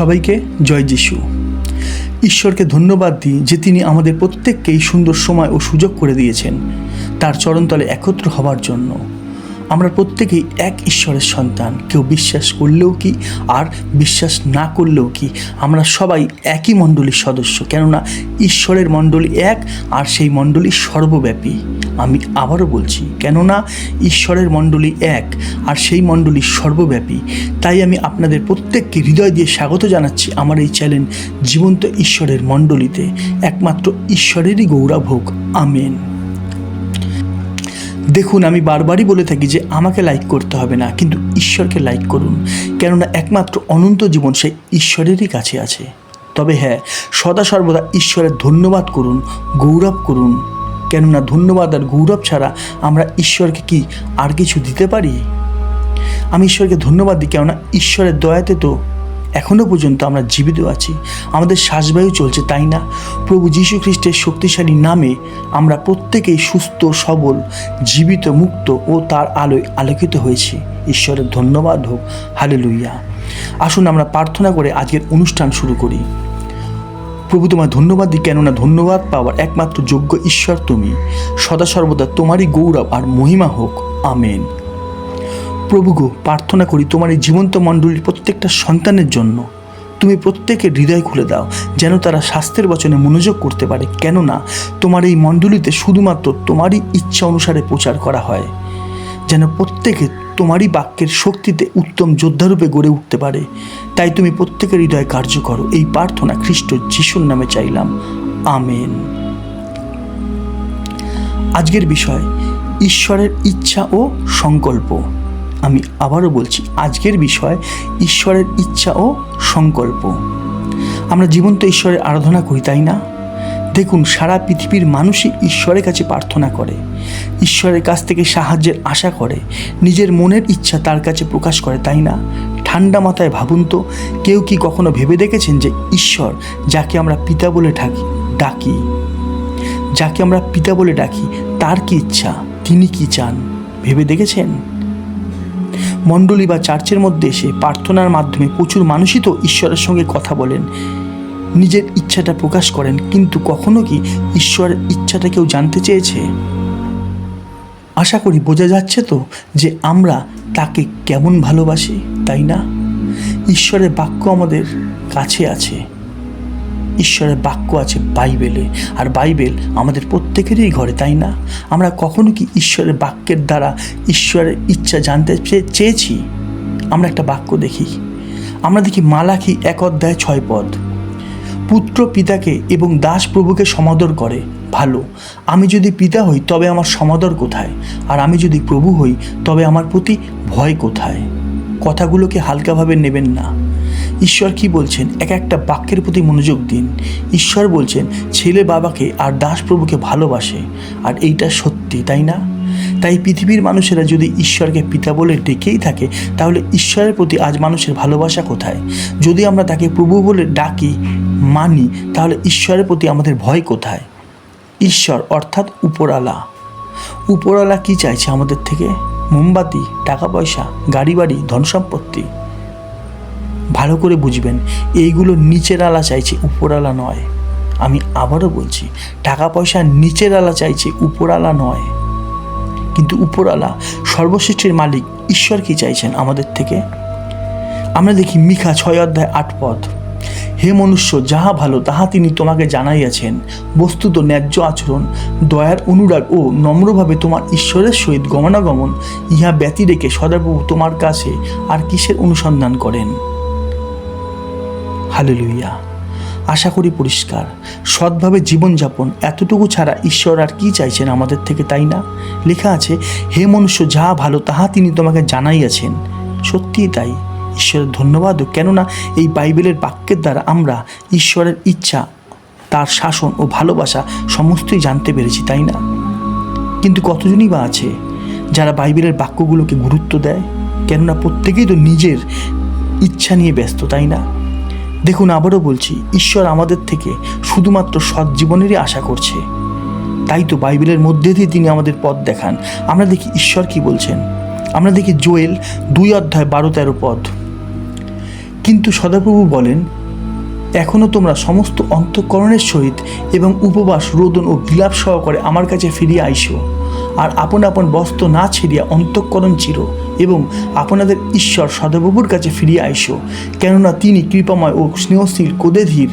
সবাইকে জয় যিশু। ঈশ্বরকে ধন্যবাদ দিই যে তিনি আমাদের প্রত্যেককেই সুন্দর সময় ও সুযোগ করে দিয়েছেন। তার চরণতলে একত্র হবার জন্য। আমরা প্রত্যেকেই এক ঈশ্বরের সন্তান। কেউ বিশ্বাস করলেও কি, আর বিশ্বাস না করলেও কি, আমরা সবাই একই মণ্ডলীর সদস্য। কেননা ঈশ্বরের মণ্ডলী এক, আর সেই মণ্ডলী সর্বব্যাপী। আমি আবারও বলছি, কেননা ঈশ্বরের মণ্ডলী এক, আর সেই মণ্ডলী সর্বব্যাপী। তাই আমি আপনাদের প্রত্যেককে হৃদয় দিয়ে স্বাগত জানাচ্ছি আমার এই চ্যানেল জীবন্ত ঈশ্বরের মণ্ডলীতে। একমাত্র ঈশ্বরেরই গৌরব হোক, আমেন। দেখুন, আমি বারবারই বলে থাকি যে আমাকে লাইক করতে হবে না, কিন্তু ঈশ্বরকে লাইক করুন। কেননা একমাত্র অনন্ত জীবন সেই ঈশ্বরেরই কাছে আছে। তবে হ্যাঁ সদা সর্বদা ঈশ্বরের ধন্যবাদ করুন, গৌরব করুন। কেননা ধন্যবাদ আর গৌরব ছাড়া আমরা ঈশ্বরকে কি আর কিছু দিতে পারি? আমি ঈশ্বরকে ধন্যবাদ দিই, কেননা ঈশ্বরের দয়াতে তো এখনও পর্যন্ত আমরা জীবিত আছি। আমাদের শ্বাসবায়ু চলছে তাই না? প্রভু যীশু খ্রিস্টের শক্তিশালী নামে আমরা প্রত্যেকেই সুস্থ, সবল, জীবিত, মুক্ত ও তার আলোয় আলোকিত হয়েছি। ঈশ্বরের ধন্যবাদ হোক। হালে লুইয়া আসুন আমরা প্রার্থনা করে আজকের অনুষ্ঠান শুরু করি। প্রভু তোমায় ধন্যবাদ দিই, কেননা ধন্যবাদ পাওয়ার একমাত্র যোগ্য ঈশ্বর তুমি। সদা সর্বদা তোমারই গৌরব আর মহিমা হোক। আমেন। প্রভু গো প্রার্থনা করি তোমার এই জীবন্ত মণ্ডলীর প্রত্যেকটা সন্তানের জন্য। তুমি প্রত্যেকের হৃদয় খুলে দাও, যেন তারা স্বাস্থ্যের বচনে মনোযোগ করতে পারে। কেননা, তোমার এই মণ্ডলীতে শুধুমাত্র তোমারই ইচ্ছা অনুসারে প্রচার করা হয়, যেন প্রত্যেকে তোমারই বাক্যের শক্তিতে উত্তম যোদ্ধারূপে গড়ে উঠতে পারে। তাই তুমি প্রত্যেকের হৃদয় কার্য করো। এই প্রার্থনা খ্রিস্ট যিশুর নামে চাইলাম। আমেন। আজকের বিষয়, ঈশ্বরের ইচ্ছা ও সংকল্প। আমি আবারও বলছি, আজকের বিষয় ঈশ্বরের ইচ্ছা ও সংকল্প। আমরা জীবন্ত ঈশ্বরের আরাধনা করি, তাই না? দেখুন, সারা পৃথিবীর মানুষই ঈশ্বরের কাছে প্রার্থনা করে, ঈশ্বরের কাছ থেকে সাহায্যের আশা করে, নিজের মনের ইচ্ছা তার কাছে প্রকাশ করে, তাই না? ঠান্ডা মাথায় ভাবুন তো, কেউ কি কখনো ভেবে দেখেছেন যে ঈশ্বর যাকে আমরা পিতা বলে ডাকি ডাকি? যাকে আমরা পিতা বলে ডাকি, তার কি ইচ্ছা? তিনি কি চান? ভেবে দেখেছেন? মণ্ডলী বা চার্চের মধ্যে এসে প্রার্থনার মাধ্যমে প্রচুর মানুষই তো ঈশ্বরের সঙ্গে কথা বলেন। নিজের ইচ্ছাটা প্রকাশ করেন, কিন্তু কখনো কি ঈশ্বরের ইচ্ছাটা কেউ জানতে চেয়েছে? আশা করি বোঝা যাচ্ছে তো যে আমরা তাকে কেমন ভালোবাসি, তাই না? ঈশ্বরের বাক্য আমাদের কাছে আছে। ঈশ্বরের বাক্য আছে বাইবেলে। আর বাইবেল আমাদের প্রত্যেকেরই ঘরে, তাই না? আমরা কখনো কি ঈশ্বরের বাক্যের দ্বারা ঈশ্বরের ইচ্ছা জানতে চেয়েছি? আমরা একটা বাক্য দেখি। আমরা দেখি মালাখি এক অধ্যায় ছয় পদ। পুত্র পিতাকে এবং দাস প্রভুকে সমাদর করে, ভালো। আমি যদি পিতা হই, তবে আমার সমাদর কোথায়? আর আমি যদি প্রভু হই, তবে আমার প্রতি ভয় কোথায়? কথাগুলোকে হালকাভাবে নেবেন না। ঈশ্বর কি বলছেন? এক একটা বাক্যের প্রতি মনোযোগ দিন। ঈশ্বর বলছেন, ছেলে বাবাকে আর দাস প্রভুকে ভালোবাসে। আর এইটা সত্যি, তাই না? তাই পৃথিবীর মানুষেরা যদি ঈশ্বরকে পিতা বলে ডেকেই থাকে, তাহলে ঈশ্বরের প্রতি আজ মানুষের ভালোবাসা কোথায়? যদি আমরা তাকে প্রভু বলে ডাকি, মানি, তাহলে ঈশ্বরের প্রতি আমাদের ভয় কোথায়? ঈশ্বর অর্থাৎ উপরালা উপরালা কি চাইছে আমাদের থেকে? মোমবাতি, টাকা পয়সা গাড়ি বাড়ি ধন সম্পত্তি ভালো করে বুঝবেন, এইগুলো নিচের আলা চাইছে উপরালা নয়। আমি আবারও বলছি, টাকা পয়সা নিচের আলা চাইছে উপরালা নয়। কিন্তু উপরালা সর্বশ্রেষ্ঠের মালিক ঈশ্বর কি চাইছেন আমাদের থেকে? আমরা দেখি মিখা ছয় অধ্যায় আট পথ। হে মনুষ্য, যাহা ভালো, তাহা তিনি তোমাকে জানাইয়াছেন। বস্তুত ন্যায্য আচরণ, দয়ার অনুরাগ ও নম্রভাবে তোমার ঈশ্বরের সহিত গমনাগমন, ইহা ব্যতি রেখে সদাপ্রভু তোমার কাছে আর কিসের অনুসন্ধান করেন? হালেলুইয়া আশা করি পরিষ্কার। সৎভাবে জীবনযাপন এতটুকু ছাড়া ঈশ্বর আর কি চাইছেন আমাদের থেকে, তাই না? লেখা আছে, হে মনুষ্য যাহা ভালো, তাহা তিনি তোমাকে জানাইয়াছেন। সত্যিই তাই। ঈশ্বরের ধন্যবাদও কেননা এই বাইবেলের বাক্যের দ্বারা আমরা ঈশ্বরের ইচ্ছা, তার শাসন ও ভালোবাসা সমস্তই জানতে পেরেছি, তাই না? কিন্তু কতজনই বা আছে যারা বাইবেলের বাক্যগুলোকে গুরুত্ব দেয়? কেননা প্রত্যেকেই তো নিজের ইচ্ছা নিয়ে ব্যস্ত, তাই না? দেখুন, আবারও বলছি, ঈশ্বর আমাদের থেকে শুধুমাত্র সৎ জীবনেরই আশা করছে। তাই তো বাইবেলের মধ্যে দিয়ে তিনি আমাদের পথ দেখান। আমরা দেখি ঈশ্বর কি বলছেন। আমরা দেখি জোয়েল দুই অধ্যায় বারো তেরো পদ। কিন্তু সদাপ্রভু বলেন এখনও তোমরা সমস্ত অন্তঃকরণের সহিত এবং উপবাস, রোদন ও বিলাপ সহকারে আমার কাছে ফিরিয়ে আইসো। আর আপন আপন বস্ত্র না ছিঁড়িয়া অন্তঃকরণ চির এবং আপনাদের ঈশ্বর সদাপ্রভুর কাছে ফিরিয়া আইসো, কেননা তিনি কৃপাময় ও স্নেহশীল কোদেধীর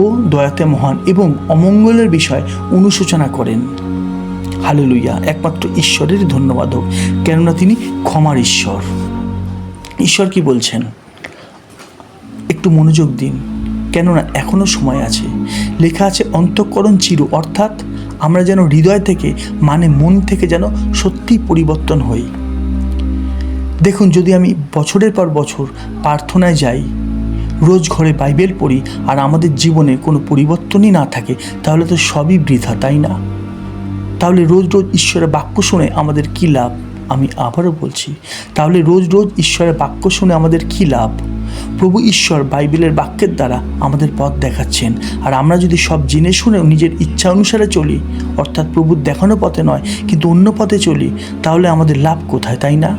ও দয়াতে মহান এবং অমঙ্গলের বিষয় অনুশোচনা করেন। হালেলুইয়া একমাত্র ঈশ্বরের ধন্যবাদ হোক কেননা তিনি ক্ষমার ঈশ্বর। ঈশ্বর কি বলছেন? একটু মনোযোগ দিন, কেননা এখনও সময় আছে। লেখা আছে, অন্তঃকরণ চির, অর্থাৎ আমরা যেন হৃদয় থেকে মানে মন থেকে যেন সত্যি পরিবর্তন হই। দেখুন, যদি আমি বছরের পর বছর প্রার্থনায় যাই, রোজ ঘরে বাইবেল পড়ি, আর আমাদের জীবনে কোনো পরিবর্তনই না থাকে, তাহলে তো সবই বৃথা, তাই না? তাহলে রোজ রোজ ঈশ্বরের বাক্য শুনে আমাদের কী লাভ? আমি আবারও বলছি, তাহলে রোজ রোজ ঈশ্বরের বাক্য শুনে আমাদের কি লাভ? প্রভু ঈশ্বর বাইবেলের বাক্যের দ্বারা আমাদের পথ দেখাচ্ছেন। আর আমরা যদি সব জেনে শুনেও নিজের ইচ্ছা অনুসারে চলি, অর্থাৎ প্রভুর দেখানো পথে নয়, কিন্তু অন্য পথে চলি, তাহলে আমাদের লাভ কোথায়, তাই না?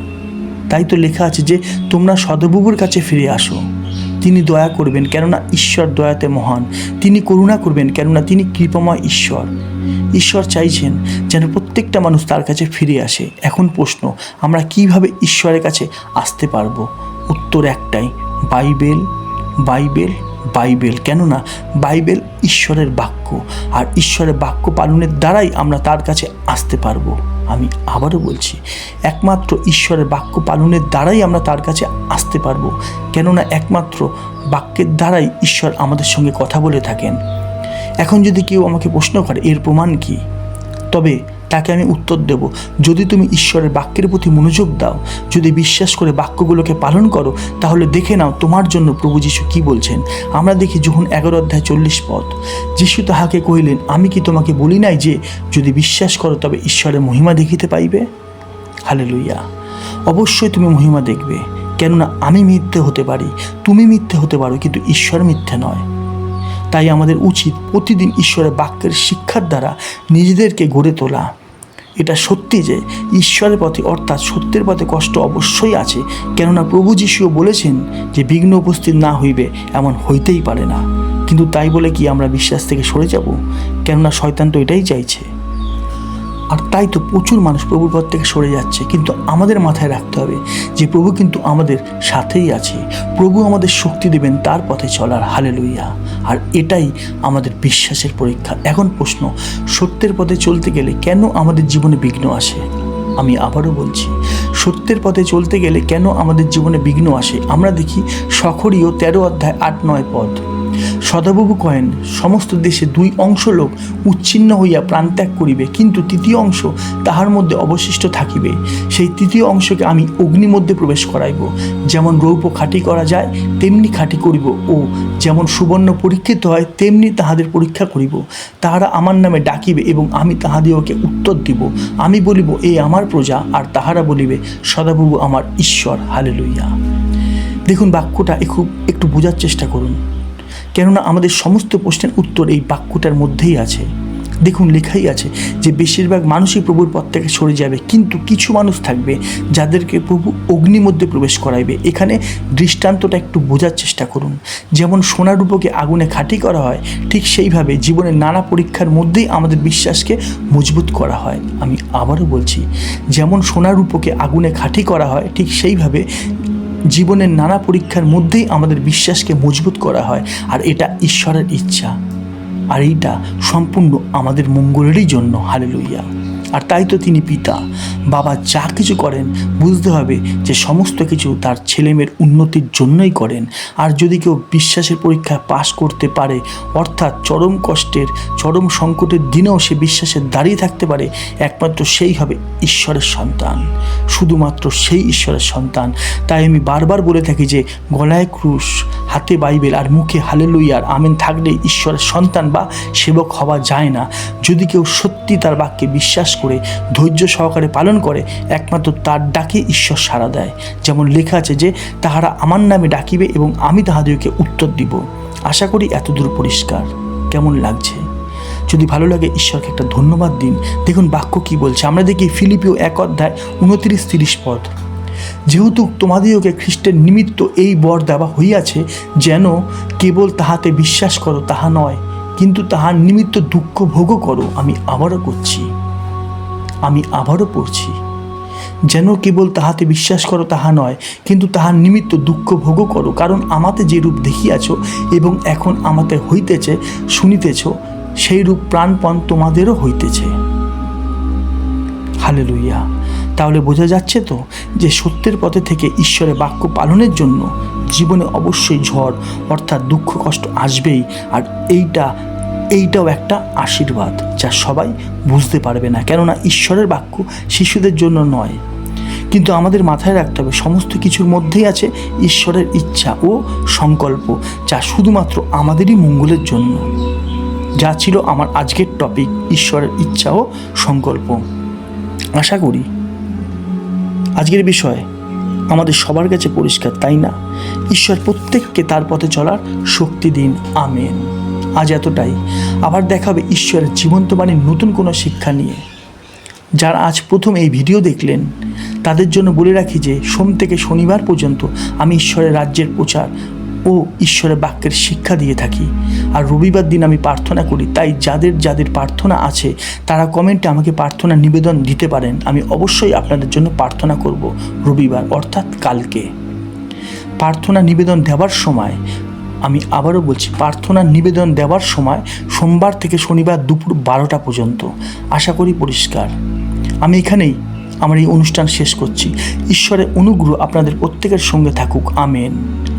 তাই তো লেখা আছে যে, তোমরা সদবুবুর কাছে ফিরে আসো। তিনি দয়া করবেন কেননা ঈশ্বর দয়াতে মহান। তিনি করুণা করবেন কেননা তিনি কৃপাময় ঈশ্বর। ঈশ্বর চাইছেন যেন প্রত্যেকটা মানুষ তার কাছে ফিরে আসে। এখন প্রশ্ন, আমরা কীভাবে ঈশ্বরের কাছে আসতে পারব? উত্তর একটাই, বাইবেল বাইবেল বাইবেল। কেননা বাইবেল ঈশ্বরের বাক্য, আর ঈশ্বরের বাক্য পালনের দ্বারাই আমরা তার কাছে আসতে পারব। আমি আবারও বলছি, একমাত্র ঈশ্বরের বাক্য পালনের দ্বারাই আমরা তার কাছে আসতে পারব। কেননা একমাত্র বাক্যের দ্বারাই ঈশ্বর আমাদের সঙ্গে কথা বলে থাকেন। এখন যদি কেউ আমাকে প্রশ্ন করে, এর প্রমাণ কি? তবে তাকে আমি উত্তর দেব। যদি তুমি ঈশ্বরের বাক্যের প্রতি মনোযোগ দাও, যদি বিশ্বাস করে বাক্যগুলোকে পালন করো, তাহলে দেখে নাও তোমার জন্য প্রভু যিশু কি বলছেন। আমরা দেখি যখন এগারো অধ্যায় চল্লিশ পদ। যিশু তাহাকে কহিলেন, আমি কি তোমাকে বলি নাই যে, যদি বিশ্বাস করো তবে ঈশ্বরের মহিমা দেখিতে পাইবে? হালে লইয়া অবশ্যই তুমি মহিমা দেখবে, কেননা আমি মিথ্যে হতে পারি, তুমি মিথ্যে হতে পারো, কিন্তু ঈশ্বর মিথ্যে নয়। তাই আমাদের উচিত প্রতিদিন ঈশ্বরের বাক্যের শিক্ষার দ্বারা নিজেদেরকে গড়ে তোলা। এটা সত্যি যে ঈশ্বরের পথে, অর্থাৎ সত্যের পথে কষ্ট অবশ্যই আছে, কেননা প্রভু যিশুও বলেছেন যে বিঘ্ন উপস্থিত না হইবে, এমন হইতেই পারে না। কিন্তু তাই বলে কি আমরা বিশ্বাস থেকে সরে যাব? কেননা শয়তান তো এটাই চাইছে। আর তাই তো প্রচুর মানুষ প্রভুর পথ থেকে সরে যাচ্ছে। কিন্তু আমাদের মাথায় রাখতে হবে যে প্রভু কিন্তু আমাদের সাথেই আছে। প্রভু আমাদের শক্তি দেবেন তার পথে চলার। হালে লইয়া আর এটাই আমাদের বিশ্বাসের পরীক্ষা। এখন প্রশ্ন, সত্যের পথে চলতে গেলে কেন আমাদের জীবনে বিঘ্ন আসে? আমি আবারও বলছি, সত্যের পথে চলতে গেলে কেন আমাদের জীবনে বিঘ্ন আসে? আমরা দেখি সখরীয় তেরো অধ্যায় আট নয় পদ। সদাবাবু কহেন, সমস্ত দেশে দুই অংশ লোক উচ্ছিন্ন হইয়া প্রাণত্যাগ করিবে, কিন্তু তৃতীয় অংশ তাহার মধ্যে অবশিষ্ট থাকিবে। সেই তৃতীয় অংশকে আমি অগ্নি মধ্যে প্রবেশ করাইব। যেমন রৌপ্য খাঁটি করা যায়, তেমনি খাঁটি করিব ও যেমন সুবর্ণ পরীক্ষিত হয়, তেমনি তাহাদের পরীক্ষা করিব। তাহারা আমার নামে ডাকিবে এবং আমি তাহাদিওকে উত্তর দিব। আমি বলিব, এ আমার প্রজা। আর তাহারা বলিবে, সদাবাবু আমার ঈশ্বর। হালে লইয়া দেখুন, বাক্যটা খুব একটু বোঝার চেষ্টা করুন। কেননা আমাদের সমস্ত প্রশ্নের উত্তর এই বাক্যটার মধ্যেই আছে। দেখুন, লেখাই আছে যে বেশিরভাগ মানুষই প্রভুর পথ থেকে সরে যাবে, কিন্তু কিছু মানুষ থাকবে যাদেরকে প্রভু অগ্নি মধ্যে প্রবেশ করাইবে। এখানে দৃষ্টান্তটা একটু বোঝার চেষ্টা করুন। যেমন সোনারূপকে আগুনে খাঁটি করা হয়, ঠিক সেইভাবে জীবনের নানা পরীক্ষার মধ্যেই আমাদের বিশ্বাসকে মজবুত করা হয়। আমি আবারও বলছি, যেমন সোনারূপকে আগুনে খাঁটি করা হয়, ঠিক সেইভাবে জীবনের নানা পরীক্ষার মধ্যেই আমাদের বিশ্বাসকে মজবুত করা হয়, আর এটা ঈশ্বরের ইচ্ছা। আর এইটা সম্পূর্ণ আমাদের মঙ্গলেরই জন্য। হালে লইয়া আর তাই তো তিনি পিতা। বাবা যা কিছু করেন, বুঝতে হবে যে সমস্ত কিছু তার ছেলেমেয়ের উন্নতির জন্যই করেন। আর যদি কেউ বিশ্বাসের পরীক্ষায় পাশ করতে পারে, অর্থাৎ চরম কষ্টের, চরম সংকটের দিনেও সে বিশ্বাসে দাঁড়িয়ে থাকতে পারে, একমাত্র সেই হবে ঈশ্বরের সন্তান। শুধুমাত্র সেই ঈশ্বরের সন্তান। তাই আমি বারবার বলে থাকি যে, গলায় ক্রুশ, হাতে বাইবেল আর মুখে হালে লইয়ার আমেন থাকলে ঈশ্বরের সন্তান বা সেবক হওয়া যায় না। যদি কেউ সত্যি তার বাক্যে বিশ্বাস করে ধৈর্য সহকারে পালন করে, একমাত্র তার ডাকে ঈশ্বর সাড়া দেয়। যেমন লেখা আছে যে, তাহারা আমার নামে ডাকিবে এবং আমি তাহাদেরকে উত্তর দিব। আশা করি এতদূর পরিষ্কার। কেমন লাগছে? যদি ভালো লাগে ঈশ্বরকে একটা ধন্যবাদ দিন। দেখুন বাক্য কি বলছে। আমরা দেখি ফিলিপিও এক অধ্যায় উনত্রিশ তিরিশ পদ। যেহেতু তোমাদিওকে খ্রিস্টের নিমিত্ত এই বর দেওয়া হইয়াছে, যেন কেবল তাহাতে বিশ্বাস করো, তাহা নয়। কিন্তু তাহার নিমিত্ত দুঃখ ভোগও করো, আমি আবারও করছি। আমি আবারও পড়ছি। যেন কেবল তাহাতে বিশ্বাস করো তাহা নয়, কিন্তু তাহার নিমিত্ত দুঃখ ভোগও করো, কারণ আমাতে যে রূপ দেখিয়াছ এবং এখন আমাতে হইতেছে, শুনিতেছ, সেই রূপ প্রাণপণ তোমাদেরও হইতেছে। হালে লইয়া তাহলে বোঝা যাচ্ছে তো যে সত্যের পথে থেকে ঈশ্বরের বাক্য পালনের জন্য জীবনে অবশ্যই ঝড়, অর্থাৎ দুঃখ কষ্ট আসবেই, আর এইটা, এইটাও একটা আশীর্বাদ। যা সবাই বুঝতে পারবে না, কেননা ঈশ্বরের বাক্য শিশুদের জন্য নয়। কিন্তু আমাদের মাথায় রাখতে হবে, সমস্ত কিছুর মধ্যেই আছে ঈশ্বরের ইচ্ছা ও সংকল্প, যা শুধুমাত্র আমাদেরই মঙ্গলের জন্য। যা ছিল আমার আজকের টপিক ঈশ্বরের ইচ্ছা ও সংকল্প। আশা করি আজকের বিষয় আমাদের সবার কাছে পরিষ্কার, তাই না? ঈশ্বর প্রত্যেককে তার পথে চলার শক্তি দিন, আমেন। আজ এতটাই। আবার দেখাবে ঈশ্বরের জীবন্ত বাণীর নতুন কোনো শিক্ষা নিয়ে। যারা আজ প্রথম এই ভিডিও দেখলেন, তাদের জন্য বলে রাখি যে, সোম থেকে শনিবার পর্যন্ত আমি ঈশ্বরের রাজ্যের প্রচার ও ঈশ্বরের বাক্যের শিক্ষা দিয়ে থাকি। আর রবিবার দিন আমি প্রার্থনা করি, তাই যাদের যাদের প্রার্থনা আছে, তারা কমেন্টে আমাকে প্রার্থনা নিবেদন দিতে পারেন। আমি অবশ্যই আপনাদের জন্য প্রার্থনা করব রবিবার, অর্থাৎ কালকে। প্রার্থনা নিবেদন দেওয়ার সময় আমি আবারও বলছি, প্রার্থনা নিবেদন দেওয়ার সময় সোমবার থেকে শনিবার দুপুর বারোটা পর্যন্ত। আশা করি পরিষ্কার। আমি এখানেই আমার এই অনুষ্ঠান শেষ করছি। ঈশ্বরের অনুগ্রহ আপনাদের প্রত্যেকের সঙ্গে থাকুক। আমেন।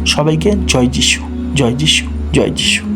সবাইকে জয় যিশু জয় যিশু জয় যিশু।